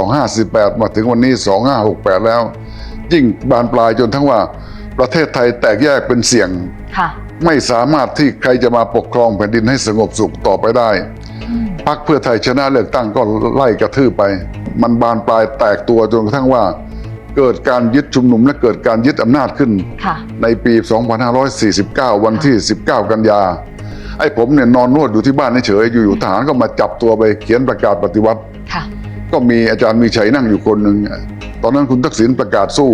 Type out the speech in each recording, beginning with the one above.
2548 มาถึงวันนี้ 2568 แล้ว ยิ่งบานปลายจนทั้งว่าประเทศไทยแตกแยกเป็นเสี่ยงค่ะไม่สามารถที่ใครจะมาปกครองแผ่นดินให้สงบสุขต่อไปได้พักเพื่อไทยชนะเลือกตั้งก็ไล่กระทืบไป มันบานปลายแตกตัวจนกระทั่งว่า เกิดการยึดชุมนุมและเกิดการยึดอำนาจขึ้นค่ะในปี 2549 วันที่ 19 กันยา ไอ้ผมเนี่ยนอนนวดอยู่ที่บ้านเฉยๆอยู่ๆทหารก็มาจับตัวไปเขียนประกาศปฏิวัติค่ะ ก็มีอาจารย์มีชัยนั่งอยู่คนหนึ่งตอนนั้นคุณทักษิณประกาศสู้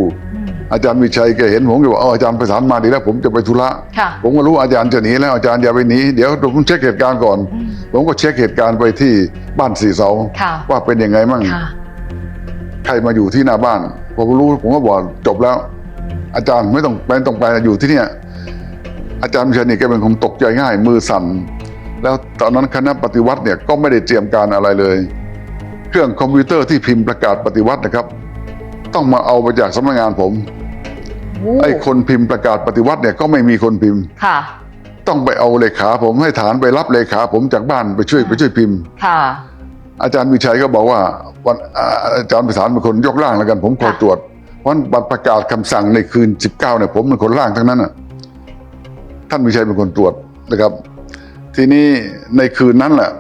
อาจารย์มีชัยแกเห็นผมก็บอกเอออาจารย์ไปสารมาดีแล้ว ผมจะไปธุระค่ะผมก็รู้อาจารย์จะหนีแล้วอาจารย์อย่าไปหนีเดี๋ยวผมเช็คเหตุการณ์ก่อน ผมก็เช็คเหตุการณ์ไปที่บ้านสี่เสาค่ะว่าเป็นยังไงมั่งค่ะใครมาอยู่ที่หน้าบ้านพอผมรู้ผมก็บอกจบแล้ว อาจารย์ไม่ต้องไม่ต้องไปอยู่ที่เนี่ยอาจารย์มิชัยนี่แกเป็นคนตกใจง่ายมือสั่นแล้วตอนนั้นคณะปฏิวัติเนี่ยก็ไม่ได้เตรียมการอะไรเลย เครื่องคอมพิวเตอร์ที่พิมพ์ประกาศปฏิวัตินะครับ ต้องมาเอามาจากสำนักงานผมไอ้คนพิมพ์ประกาศปฏิวัติเนี่ยก็ไม่มีคนพิมพ์ค่ะ ต้องไปเอาเลขาผมให้ฐานไปรับเลขาผมจากบ้านไปช่วยไปช่วยพิมพ์ค่ะ อาจารย์วิชัยก็บอกว่าวันอ่าอาจารย์ประสานเป็นคนยกร่างแล้วกัน ผมคอยค่ะตรวจเพราะบัตรประกาศคำสั่งในคืน 19เนี่ยผมเป็นคนร่างทั้งนั้นน่ะท่านวิชัยเป็นคนตรวจนะครับ ทีนี้ในคืนนั้นแหละ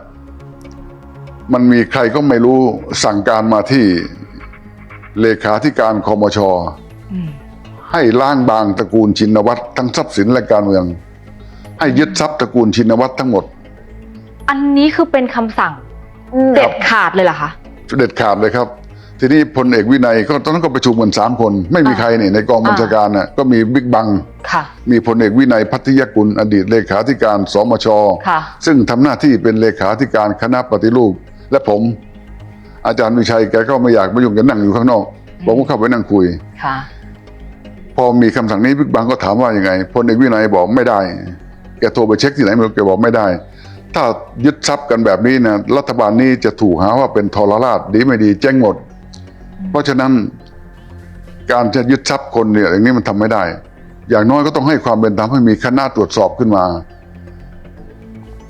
มันมีใครก็ไม่รู้สั่งการมาที่เลขาธิการคอมชอืมให้ล้างบางตระกูลชินวัตรทั้งทรัพย์สินและการเมือง ให้ยึดทรัพย์ตระกูลชินวัตรทั้งหมด อันนี้คือเป็นคำสั่งเด็ดขาดเลยเหรอคะเด็ดขาดเลยครับ ทีนี้พลเอกวินัยก็ตอนนั้นก็ประชุมกันสามคน ไม่มีอ่าใครนี่ในกองบัญชาการน่ะก็มีบิ๊กบังค่ะมีพลเอกวินัยพัทยกุลอดีตเลขาธิการสมชค่ะซึ่งทำหน้าที่เป็นเลขาธิการคณะปฏิรูป และผม อาจารย์วิชัยแกก็ไม่อยากมายุ่งกันนั่งอยู่ข้างนอกผมก็เข้าไปนั่งคุยค่ะพอมีคำสั่งนี้บิ๊กบังก็ถามว่ายังไงพลเอกวินัยบอกไม่ได้ แกโทรไปเช็คที่ไหนไม่รู้แกบอกไม่ได้ ถ้ายึดทรัพย์กันแบบนี้นะรัฐบาลนี้จะถูกหาว่าเป็นทรราชดีไม่ดีแจ้งหมด เพราะฉะนั้นการจะยึดทรัพย์คนเนี่ยอย่างนี้มันทำไม่ได้ อย่างน้อยก็ต้องให้ความเป็นธรรมให้มีคณะตรวจสอบขึ้นมา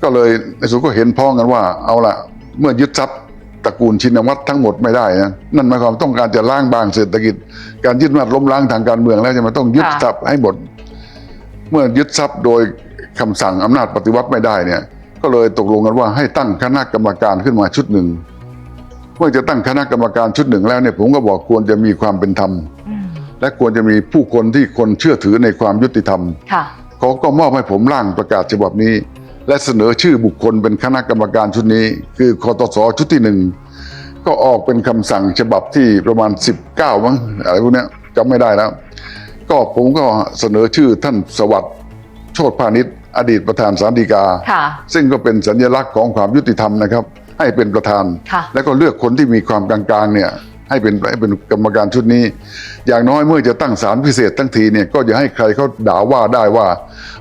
ก็เลยในสุดก็เห็นพ้องกันว่า เอาละ เมื่อยึดทรัพย์ตระกูลชินวัตรทั้งหมดไม่ได้นะนั่นหมายความต้องการจะล้างบางเศรษฐกิจ การยึดอำนาจล้มล้างทางการเมืองแล้วจะมาต้องยึดค่ะทรัพย์ให้หมด เมื่อยึดทรัพย์โดยคำสั่งอำนาจปฏิวัติไม่ได้เนี่ย ก็เลยตกลงกันว่าให้ตั้งคณะกรรมการขึ้นมาชุดหนึ่งเมื่อจะตั้งคณะกรรมการชุดหนึ่งแล้วเนี่ยผมก็บอกควรจะมีความเป็นธรรมอืมและควรจะมีผู้คนที่คนเชื่อถือในความยุติธรรมค่ะเขาก็มอบให้ผมร่างประกาศฉบับนี้ และเสนอชื่อบุคคลเป็นคณะกรรมการชุดนี้ คือคอตสชุดที่หนึ่งก็ออกเป็นคำสั่งฉบับที่ประมาณ 19มั้งอะไรพวกเนี้ยจำไม่ได้แล้ว ก็ผมก็เสนอชื่อท่านสวัสดิ์โชติพาณิชย์อดีตประธานสารดีกาค่ะซึ่งก็เป็นสัญลักษณ์ของความยุติธรรมนะครับ ให้เป็นประธานค่ะแล้วก็เลือกคนที่มีความกลางๆเนี่ยให้เป็นให้เป็นกรรมการชุดนี้ อย่างน้อยเมื่อจะตั้งศาลพิเศษทั้งทีเนี่ยก็อย่าให้ใครเขาด่าว่าได้ว่า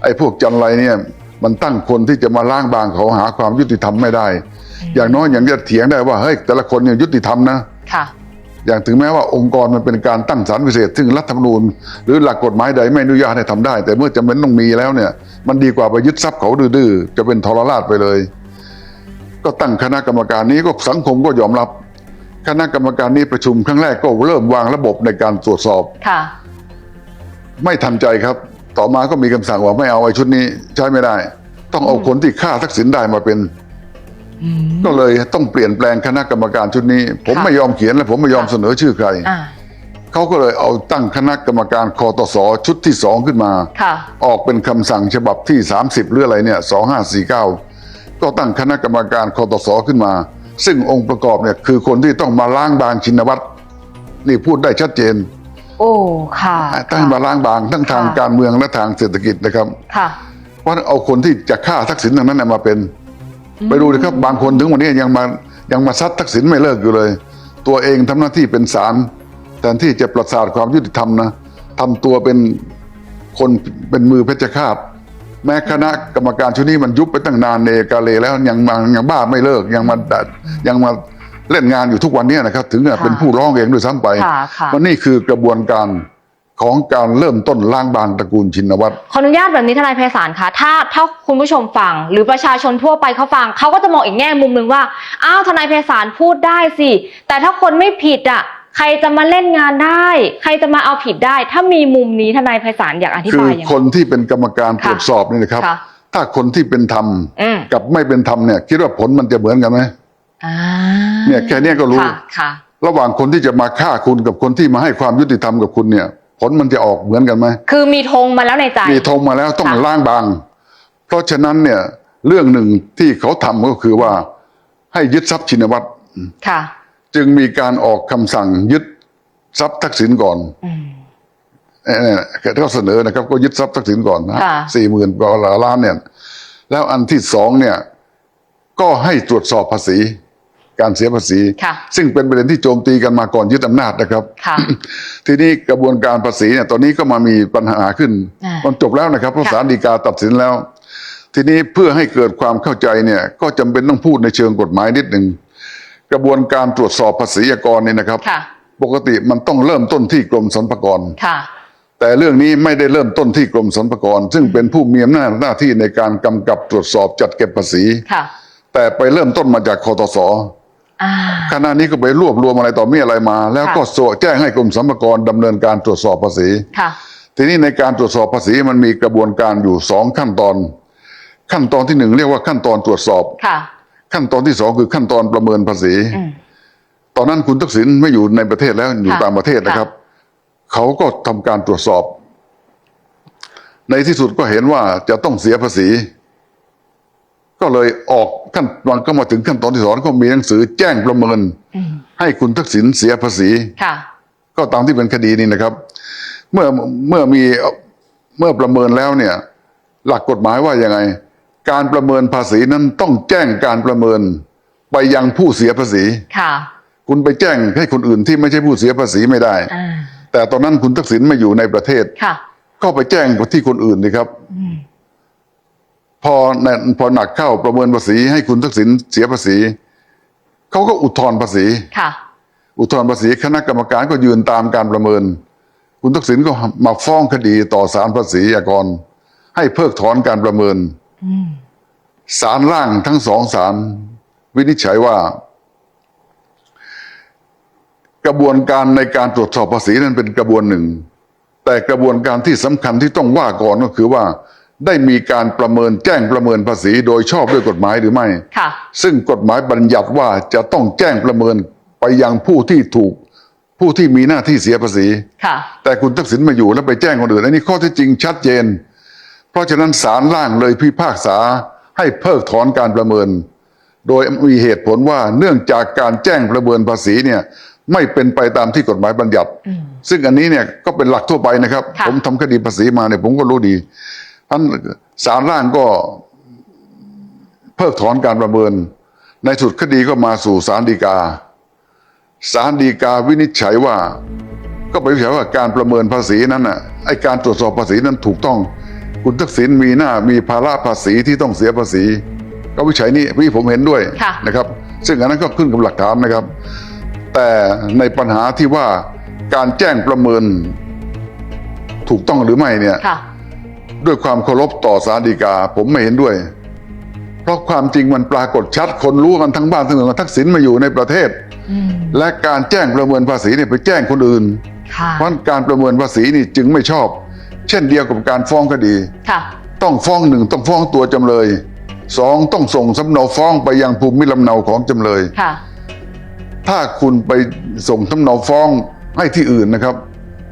ไอ้พวกจันไรเนี่ย มันตั้งคนที่จะมาล้างบางเขาหาความยุติธรรมไม่ได้ อย่างน้อยอย่างจะเถียงได้ว่าเฮ้ยแต่ละคนเนี่ยยุติธรรมนะค่ะ อย่างถึงแม้ว่าองค์กรมันเป็นการตั้งศาลพิเศษ ซึ่งรัฐธรรมนูญ หรือหลักกฎหมายใดไม่อนุญาตให้ทำได้ แต่เมื่อจำเป็นต้องมีแล้วเนี่ย มันดีกว่าไปยึดทรัพย์เขาดื้อๆจะเป็นทรราชไปเลย ก็ตั้งคณะกรรมการนี้ก็สังคมก็ยอมรับ คณะกรรมการนี้ประชุมครั้งแรกก็เริ่มวางระบบในการตรวจสอบค่ะ ไม่ทันใจครับ ต่อมาก็มีคำสั่งว่าไม่เอาไอ้ชุดนี้ใช้ไม่ได้ ต้องเอาคนที่ฆ่าทักษิณได้มาเป็นอืมก็เลยต้องเปลี่ยนแปลงคณะกรรมการชุดนี้ ผมค่ะไม่ยอมเขียนและผมไม่ยอมค่ะเสนอชื่อใครอ่าเขาก็เลยเอาตั้งคณะกรรมการคอตสชุดที่สองขึ้นมาค่ะออกเป็นคำสั่งฉบับที่ 30 หรืออะไรเนี่ย2549 ก็ตั้งคณะกรรมการคอตสขึ้นมา ซึ่งองค์ประกอบเนี่ยคือคนที่ต้องมาล้างบางชินวัตรนี่พูดได้ชัดเจน โอ้ค่ะตั้งมาล้างบางทั้งทางค่ะการเมืองและทางเศรษฐกิจนะครับค่ะเพราะเอาคนที่จะฆ่าทักษิณทางนั้นนะมาเป็น ไปดูนะครับบางคนถึงวันนี้ยังมายังมาซัดทักษิณไม่เลิกอยู่เลย ตัวเองทำหน้าที่เป็นศาลแทนที่จะประสาทความยุติธรรมนะทำตัวเป็นคนเป็นมือเพชฌฆาตแม้คณะกรรมการชุดนี้มันยุบไปตั้งนานเนกาเลแล้วยังมายังบ้าไม่เลิกยังมาดัดยังมา เล่นงานอยู่ทุกวันเนี้นะครับ ถึงกับค่ะเป็นผู้ร้องเองด้วยซ้ำไปค่ะค่ะวันนี้คือกระบวนการของการเริ่มต้นล้างบางตระกูลชินวัตรขออนุญาตแบบนี้ทนายไพศาลคะถ้าถ้าคุณผู้ชมฟัง หรือประชาชนทั่วไปเขาฟังเขาก็จะมองอีกแง่มุมหนึ่งว่าอ้าวทนายไพศาลพูดได้สิ แต่ถ้าคนไม่ผิดอะใครจะมาเล่นงานได้ ใครจะมาเอาผิดได้ ถ้ามีมุมนี้ทนายไพศาลอยากอธิคืบาอยยังคไงนที่เป็นกรรมการค่ะตรวจสอบนี่นะครับค่ะถ้าคนที่เป็นธรรมอืมกับไม่เป็นธรรมเนี่ย คิดว่าผลมันจะเหมือนกันไหมอ่า เนี่ยแค่เนี้ยก็รู้ค่ะค่ะระหว่างคนที่จะมาฆ่าคุณกับคนที่มาให้ความยุติธรรมกับคุณเนี่ย ผลมันจะออกเหมือนกันไหมคือมีธงมาแล้วในใจมีธงมาแล้วต้องค่ะล้างบาง เพราะฉะนั้นเนี่ยเรื่องหนึ่งที่เขาทำก็คือว่า ให้ยึดทรัพย์ชินวัตรค่ะจึจึงมีการออกคำสั่งยึดทรัพย์ทักษิณก่อนอืมเอ่อเขาเสนอนะครับ ก็ยึดทรัพย์ทักษิณก่อนนะค่ะสี่หมื่นกว่าล้านเนี่ย แล้วอันที่สองเนี่ย ก็ให้ตรวจสอบภาษี การเสียภาษีค่ะซึ่งเป็นประเด็นที่โจมตีกันมาก่อนยึดอำนาจนะครับค่ะทีนี้กระบวนการภาษีเนี่ยตอนนี้ก็มามีปัญหาขึ้นอ่ามัมันจบแล้วนะครับเพราะค่ะศาลฎีกาตัดสินแล้ว ทีนี้เพื่อให้เกิดความเข้าใจเนี่ยก็จำเป็นต้องพูดในเชิงกฎหมายนิดหนึ่งกระบวนการตรวจสอบภาษีอากรเนี่ยนะครับค่ะปกติมันต้องเริ่มต้นที่กรมสรรพากรค่ะแต่เรื่องนี้ไม่ได้เริ่มต้นที่กรมสรรพากร ซึ่งเป็นผู้มีอำนาจหน้าที่ในการกำกับตรวจสอบจัดเก็บภาษีค่ะแต่ไปเริ่มต้นมาจากคอตสอ่า ขณะนี้ก็ไปรวบรวมอะไรต่อมีอะไรมา แล้วก็ค่ะส่งแจ้งให้กรมสรรพากรดำเนินการตรวจสอบภาษีค่ะทีนี้ในการตรวจสอบภาษีมันมีกระบวนการอยู่สองขั้นตอน ขั้นตอนที่หนึ่งเรียกว่าขั้นตอนตรวจสอบค่ะขั้นตอนที่สองคือขั้นตอนประเมินภาษีอืมตอนนั้นคุณทักษิณไม่อยู่ในประเทศแล้วอยู่ค่ะต่างประเทศนะครับ เขาก็ทำการตรวจสอบ ในที่สุดก็เห็นว่าจะต้องเสียภาษี ก็เลยออกขั้นมันก็มาถึงขั้นตอนที่สองก็มีหนังสือแจ้งประเมินอืมให้คุณทักษิณเสียภาษีค่ะก็ตามที่เป็นคดีนี้นะครับ เมื่อเมื่อมีเมื่อประเมินแล้วเนี่ย หลักกฎหมายว่ายังไง การประเมินภาษีนั้นต้องแจ้งการประเมิน ไปยังผู้เสียภาษีค่ะ คุณไปแจ้งให้คนอื่นที่ไม่ใช่ผู้เสียภาษีไม่ได้อ่าแต่ตอนนั้นคุณทักษิณไม่อยู่ในประเทศค่ะก็ไปแจ้งที่คนอื่นนะครับอืม พอในพอหนักเข้าประเมินภาษีให้คุณทักษิณเสียภาษีเขาก็อุทธรณ์ภาษีค่ะอุทธรณ์ภาษีคณะกรรมการก็ยืนตามการประเมิน คุณทักษิณก็มาฟ้องคดีต่อศาลภาษีอากร ให้เพิกถอนการประเมินอืมศาลล่างทั้งสองศาลวินิจฉัยว่า กระบวนการในการตรวจสอบภาษีนั้นเป็นกระบวนหนึ่ง แต่กระบวนการที่สำคัญที่ต้องว่าก่อนก็คือว่า ได้มีการประเมินแจ้งประเมินภาษีโดยชอบด้วยกฎหมายหรือไม่ ค่ะ ซึ่งกฎหมายบัญญัติว่าจะต้องแจ้งประเมินไปยังผู้ที่ถูก ผู้ที่มีหน้าที่เสียภาษี ค่ะ แต่คุณทักษิณมาอยู่แล้วไปแจ้งคนอื่นอันนี้ข้อเท็จจริงชัดเจน เพราะฉะนั้นศาลล่างเลยพิพากษาให้เพิกถอนการประเมิน โดยมีเหตุผลว่าเนื่องจากการแจ้งประเมินภาษีเนี่ยไม่เป็นไปตามที่กฎหมายบัญญัติอืมซึ่งอันนี้เนี่ยก็เป็นหลักทั่วไปนะครับค่ะผมทำคดีภาษีมาเนี่ยผมก็รู้ดี ท่านศาลล่างก็เพิกถอนการประเมิน ในสุดคดีก็มาสู่ศาลฎีกาศาลฎีกาวินิจฉัยว่า ก็ไปวินิจฉัยว่าการประเมินภาษีนั้นน่ะไอการตรวจสอบภาษีนั้นถูกต้อง คุณทักษิณมีหน้ามีภาระภาษีที่ต้องเสียภาษี ก็วิจัยนี้พี่ผมเห็นด้วยค่ะนะครับ ซึ่งอันนั้นก็ขึ้นกับหลักฐานนะครับ แต่ในปัญหาที่ว่าการแจ้งประเมินถูกต้องหรือไม่เนี่ยค่ะ ด้วยความเคารพต่อสารดีกา ผมไม่เห็นด้วย เพราะความจริงมันปรากฏชัด คนรู้กันทั้งบ้านทั้งเมืองว่าทักษิณมาอยู่ในประเทศอืมและการแจ้งประเมินภาษีเนี่ยไปแจ้งคนอื่นค่ะเพราะการประเมินภาษีนี่จึงไม่ชอบ เช่นเดียวกับการฟ้องคดีค่ะต้องฟ้องหนึ่งต้องฟ้องตัวจำเลยสองต้องส่งสำเนาฟ้องไปยังภูมิลำเนาของจำเลยค่ะถ้าคุณไปส่งสำเนาฟ้องให้ที่อื่นนะครับ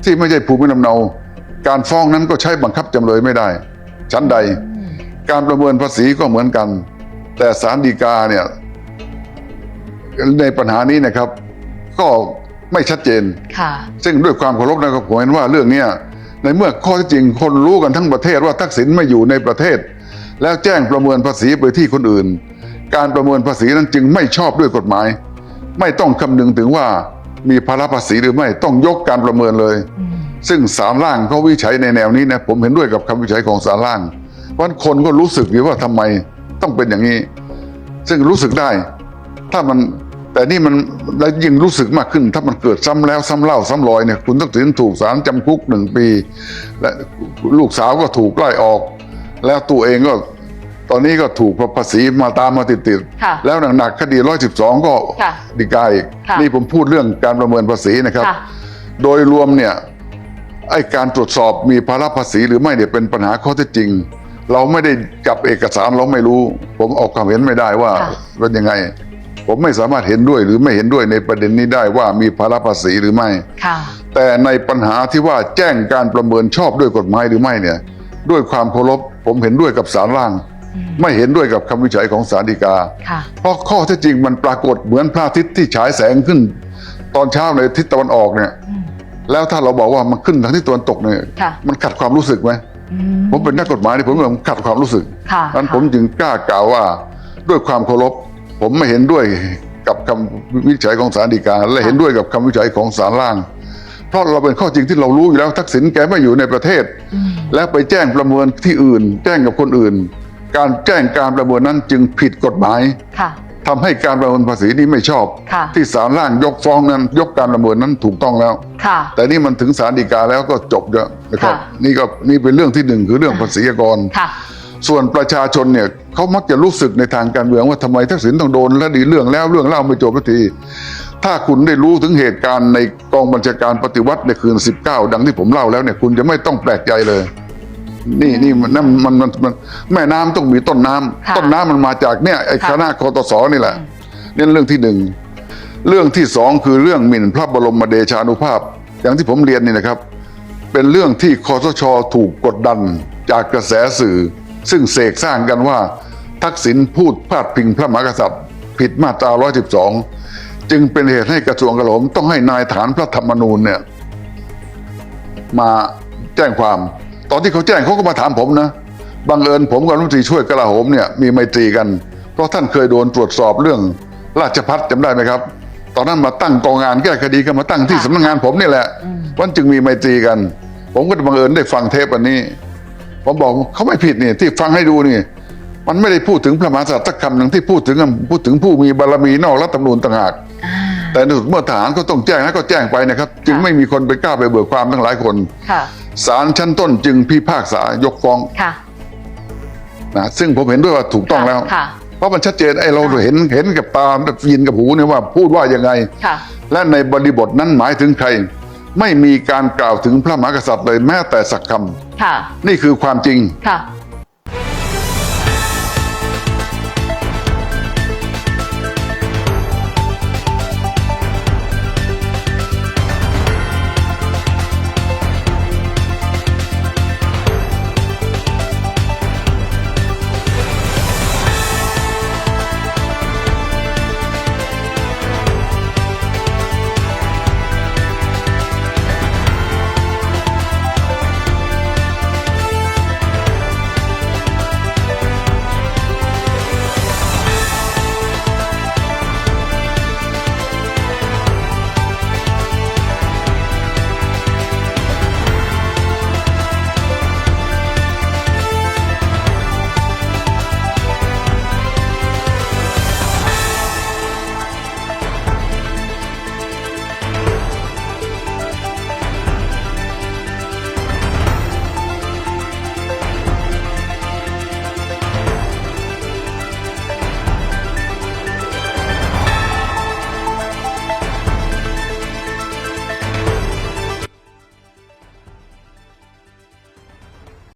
ที่ไม่ใช่ภูมิลำเนา การฟ้องนั้นก็ใช้บังคับจำเลยไม่ได้ ชั้นใด การประเมินภาษีก็เหมือนกัน แต่ศาลฎีกาเนี่ยในปัญหานี้นะครับ ก็ไม่ชัดเจนค่ะซึ่งด้วยความเคารพนะครับผมเห็นว่าเรื่องเนี้ยในเมื่อข้อเท็จจริงคนรู้กันทั้งประเทศว่าทักษิณไม่อยู่ในประเทศ แล้วแจ้งประเมินภาษีไปที่คนอื่น การประเมินภาษีนั้นจึงไม่ชอบด้วยกฎหมาย ไม่ต้องคำนึงถึงว่ามีภาระภาษีหรือไม่ต้องยกการประเมินเลยอืม ซึ่งศาลล่างเขาวิจัยในแนวนี้นะผมเห็นด้วยกับคำวิจัยของศาลล่างเพราะฉะนั้นคนก็รู้สึกดีว่าทำไมต้องเป็นอย่างนี้ ซึ่งรู้สึกได้ ถ้ามันแต่นี่มันแล้วยิ่งรู้สึกมากขึ้น ถ้ามันเกิดซ้ำแล้วซ้ำเล่าซ้ำรอยเนี่ยคุณทักษิณถูกศาลจำคุกหนึ่งปี และลูกสาวก็ถูกไล่ออก แล้วตัวเองก็ตอนนี้ก็ถูกภาษีมาตามมาติดค่ะๆแล้วหนักๆคดีร้อยสิบสองก็ค่ะดีกาอีกค่ะนี่ผมพูดเรื่องการประเมินภาษีนะครับค่ะโดยรวมเนี่ย ไอการตรวจสอบมีภาระภาษีหรือไม่เนี่ยเป็นปัญหาข้อเท็จจริง เราไม่ได้จับเอกสารเราไม่รู้ ผมออกความเห็นไม่ได้ว่าค่ะเป็นยังไง ผมไม่สามารถเห็นด้วยหรือไม่เห็นด้วยในประเด็นนี้ได้ว่ามีภาระภาษีหรือไม่ค่ะแต่ในปัญหาที่ว่าแจ้งการประเมินชอบด้วยกฎหมายหรือไม่เนี่ยด้วยความเคารพผมเห็นด้วยกับศาลล่างอืมไม่เห็นด้วยกับคำวิจัยของศาลฎีกาค่ะเพราะข้อเท็จจริงมันปรากฏเหมือนพระอาทิตย์ที่ฉายแสงขึ้น ตอนเช้าในทิศตะวันออกเนี่ยอืม แล้วถ้าเราบอกว่ามันขึ้นทางทิศตะวันตกเนี่ยค่ะมันขัดความรู้สึกไหมอืมผมเป็นนักกฎหมายเนี่ยผมว่ามันขัดความรู้สึกค่ะนั้นผมจึงกล้ากล่าวว่าด้วยความเคารพ ผมไม่เห็นด้วยกับคำวินิจฉัยของศาลฎีกา และเห็นด้วยกับคำวินิจฉัยของศาลล่าง เพราะเราเป็นข้อจริงที่เรารู้อยู่แล้วทักษิณแกไม่อยู่ในประเทศอืมแล้วไปแจ้งประเมินที่อื่น แจ้งกับคนอื่น การแจ้งการประเมินนั้นจึงผิดกฎหมายค่ะ ทำให้การประเมินภาษีนี้ไม่ชอบค่ะที่ศาลล่างยกฟ้องนั้น ยกการประเมินนั้นถูกต้องแล้วค่ะแต่นี่มันถึงศาลฎีกาแล้วก็จบแล้วนะครับค่ะนี่ก็นี่เป็นเรื่องที่หนึ่งคือเรื่องภาษีอากรค่ะส่วนประชาชนเนี่ยเขามักจะรู้สึกในทางการเมืองว่าทำไมทักษิณต้องโดนและดีเรื่องแล้วเรื่องเล่าไม่จบสักที ถ้าคุณได้รู้ถึงเหตุการณ์ในกองบัญชาการปฏิวัติในคืน 19 ดังที่ผมเล่าแล้วเนี่ยคุณจะไม่ต้องแปลกใจเลย นี่นี่มันนั่นมันมันมันแม่น้ำต้องมีต้นน้ำค่ะต้นน้ำมันมาจากเนี่ยไอ้ค่ะคณะคอตสนี่แหละนี่เรื่องที่หนึ่งเรื่องที่สองคือเรื่องหมิ่นพระบรมเดชานุภาพ อย่างที่ผมเรียนนี่นะครับ เป็นเรื่องที่คอสชถูกกดดันจากกระแสสื่อ ซึ่งเสกสร้างกันว่า ทักษิณพูดพาดพิงพระมหากษัตริย์ ผิดมาตรา 112 จึงเป็นเหตุให้กระทรวงกลาโหมต้องให้นายฐานพระธรรมนูญเนี่ย มาแจ้งความ ตอนที่เขาแจ้งเขาก็มาถามผมนะบังเอิญผมกับรัฐมนตรีช่วยกลาโหมเนี่ยมีไมตรีกัน เพราะท่านเคยโดนตรวจสอบเรื่องราชพัฒจำได้ไหมครับ ตอนนั้นมาตั้งกองงานแก้คดีกันมาตั้งที่ค่ะสำนักงานผมนี่แหละอืมวันจึงมีไมตรีกัน ผมก็บังเอิญได้ฟังเทปอันนี้ ผมบอกเขาไม่ผิดนี่ที่ฟังให้ดูนี่ มันไม่ได้พูดถึงพระมหากษัตริย์สักคำหนึ่งที่พูดถึงพูดถึงผู้มีบารมีนอกรัฐธรรมนูญต่างหากอ่าแต่ในสุดเมื่อทหารก็ต้องแจ้งนะก็แจ้งไปนะครับ จึงไม่มีคนไปกล้าไปเบิกความทั้งหลายคนค่ะ ศาลชั้นต้นจึงพิพากษายกฟ้องค่ะ นะซึ่งผมเห็นด้วยว่าถูกต้องแล้ว ค่ะ เพราะมันชัดเจนไอ้เราค่ะเห็นเห็นกับตายินกับหูเนี่ยว่าพูดว่ายังไง ค่ะ และในบริบทนั้นหมายถึงใคร ไม่มีการกล่าวถึงพระมหากษัตริย์เลยแม้แต่สักคำค่ะนี่คือความจริง ค่ะ